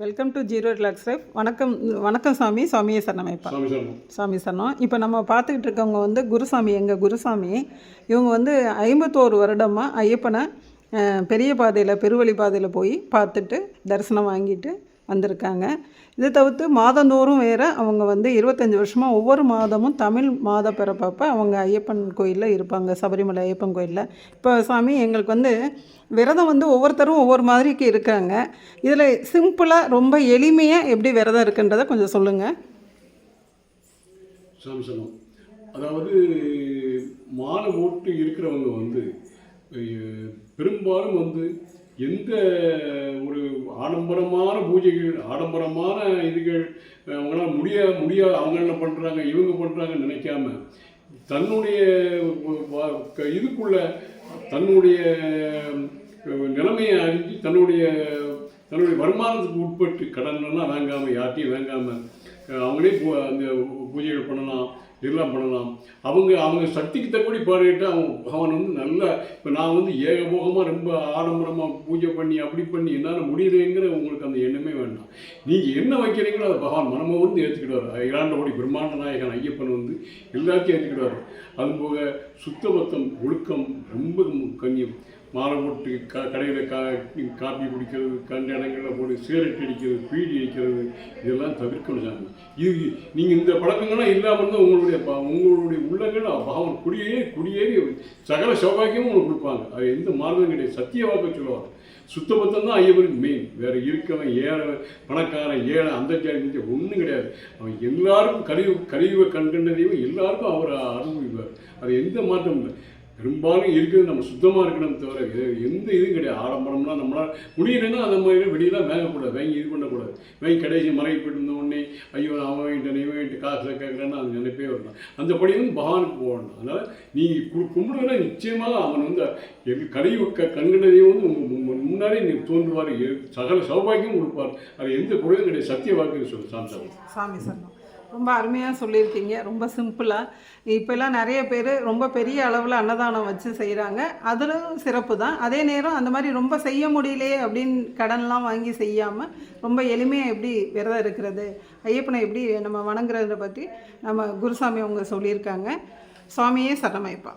Welcome to zero relax life வணக்கம் வணக்கம் சாமி. சாமியே சரணமைப்பா. சாமி சரணம். இப்போ நம்ம பார்த்துக்கிட்டு இருக்கவங்க வந்து குருசாமி எங்கள் குருசாமி இவங்க வந்து ஐம்பத்தோரு வருடமாக ஐயப்பனை பெரிய பாதையில் பெருவழி பாதையில் போய் பார்த்துட்டு தரிசனம் வாங்கிட்டு வந்திருக்காங்க. இதை தவிர்த்து மாதந்தோறும் வேறு அவங்க வந்து இருபத்தஞ்சி வருஷமாக ஒவ்வொரு மாதமும் தமிழ் மாத பிறப்பப்ப அவங்க ஐயப்பன் கோயிலில் இருப்பாங்க. சபரிமலை ஐயப்பன் கோயிலில். இப்போ சாமி எங்களுக்கு வந்து விரதம் வந்து ஒவ்வொருத்தரும் ஒவ்வொரு மாதிரிக்கு இருக்காங்க. இதில் சிம்பிளாக ரொம்ப எளிமையாக எப்படி விரதம் இருக்குன்றதை கொஞ்சம் சொல்லுங்கள் அதாவது மாலை ஓட்டு இருக்கிறவங்க வந்து பெரும்பாலும் வந்து எந்த ஒரு ஆடம்பரமான பூஜைகள் ஆடம்பரமான இதுகள் அஹ், அவங்களால முடிய முடியா அவங்க என்ன பண்ணுறாங்க இவங்க பண்ணுறாங்கன்னு நினைக்காம தன்னுடைய இதுக்குள்ள தன்னுடைய நிலைமையை அறிஞ்சு தன்னுடைய தன்னுடைய வருமானத்துக்கு உட்பட்டு கடன்லாம் வாங்காமல் யார்ட்டையும் வாங்காமல் அவங்களே பூ- அந்த பூஜைகள் பண்ணலாம் இதெல்லாம் பண்ணலாம். அவங்க அவங்க சக்திக்கு தக்கபடி பாடிட்டு அவன் அவன் வந்து நல்ல இப்போ நான் வந்து ஏகபோகமாக ரொம்ப ஆடம்பரமாக பூஜை பண்ணி அப்படி பண்ணி என்னால் முடியுதுங்கிற உங்களுக்கு அந்த எண்ணமே வேண்டாம். நீங்கள் என்ன வைக்கிறீங்களோ அதை பகவான் மனம வந்து ஏற்றுக்கிடுவார் இராண்டபடி பிரம்மாண்ட நாயகன் ஐயப்பன் வந்து எல்லாத்தையும் ஏற்றுக்கிடுவார் அதுபோக சுத்தபத்தம் ஒழுக்கம் ரொம்ப கண்ணியம். மாலை போட்டு க கடையில் கா காப்பி குடிக்கிறது கண்ட இடங்களில் போட்டு சிகரெட் அடிக்கிறது பீடி அடிக்கிறது இதெல்லாம் தவிர்க்கணும் சாமி. இது நீங்கள் இந்த பழக்கங்கள்லாம் இல்லாமல் இருந்தால் உங்களுடைய உங்களுடைய உள்ளங்கள் பாவம் குடியே குடியேறி சகல சௌபாகியமும் உங்களுக்கு கொடுப்பாங்க. அது எந்த மார்க்கம் கிடையாது. சத்திய வாக்கு சொல்லுவாங்க. சுத்தபத்தம் தான் ஐயப்பனுக்கு மெயின் வேறு இருக்கவன் ஏழை பணக்காரன் ஏழை அந்த ஜாதி ஒன்றும் கிடையாது. அவன் எல்லாருக்கும் கழிவு கழிவை கண்கண்ட தெய்வம் எல்லாருக்கும் அவர் அனுபவிப்பார் அது எந்த மாற்றமும் இல்லை. பெரும்பாலும் இருக்கிறது நம்ம சுத்தமாக இருக்கணும் தவிர எந்த இதுவும் கிடையாது. ஆடம்பரம்லாம் நம்மளால் முடியலைன்னா அந்த மாதிரி வெளியெல்லாம் வேங்கக்கூடாது வாங்கி இது பண்ணக்கூடாது. வாங்கி கடைசி மறைவு போயிட்டு இருந்த உடனே ஐயோ அவன் வாங்கிட்டேன் நீ வாங்கிட்டு காசில் கேட்குறேன்னு அது நினைப்பே வரலாம். அந்த படி வந்து பகவானுக்கு போகணும் அதனால் நீங்கள் கு கும்பிடுறதுனா நிச்சயமாக அவன் வந்து எது கழிவு க கண்கடையும் வந்து முன்னாடியே நீ தோன்றுவார். சகல சௌபாகியம் கொடுப்பார். அது எந்த குறையும் கிடையாது. சத்திய வாக்குன்னு சொல்லு சாமி சாமி சாமி ரொம்ப அருமையாக சொல்லியிருக்கீங்க. ரொம்ப சிம்பிளாக இப்போல்லாம் நிறைய பேர் ரொம்ப பெரிய அளவில் அன்னதானம் வச்சு செய்கிறாங்க அதிலும் சிறப்பு தான். அதே நேரம் அந்த மாதிரி ரொம்ப செய்ய முடியலையே அப்படின்னு கடன்லாம் வாங்கி செய்யாமல் ரொம்ப எளிமையாக எப்படி விரதம் இருக்கிறது ஐயப்பனை எப்படி நம்ம வணங்குறத பற்றி நம்ம குருசாமி அவங்க சொல்லியிருக்காங்க. சுவாமியே சரணமைப்பா.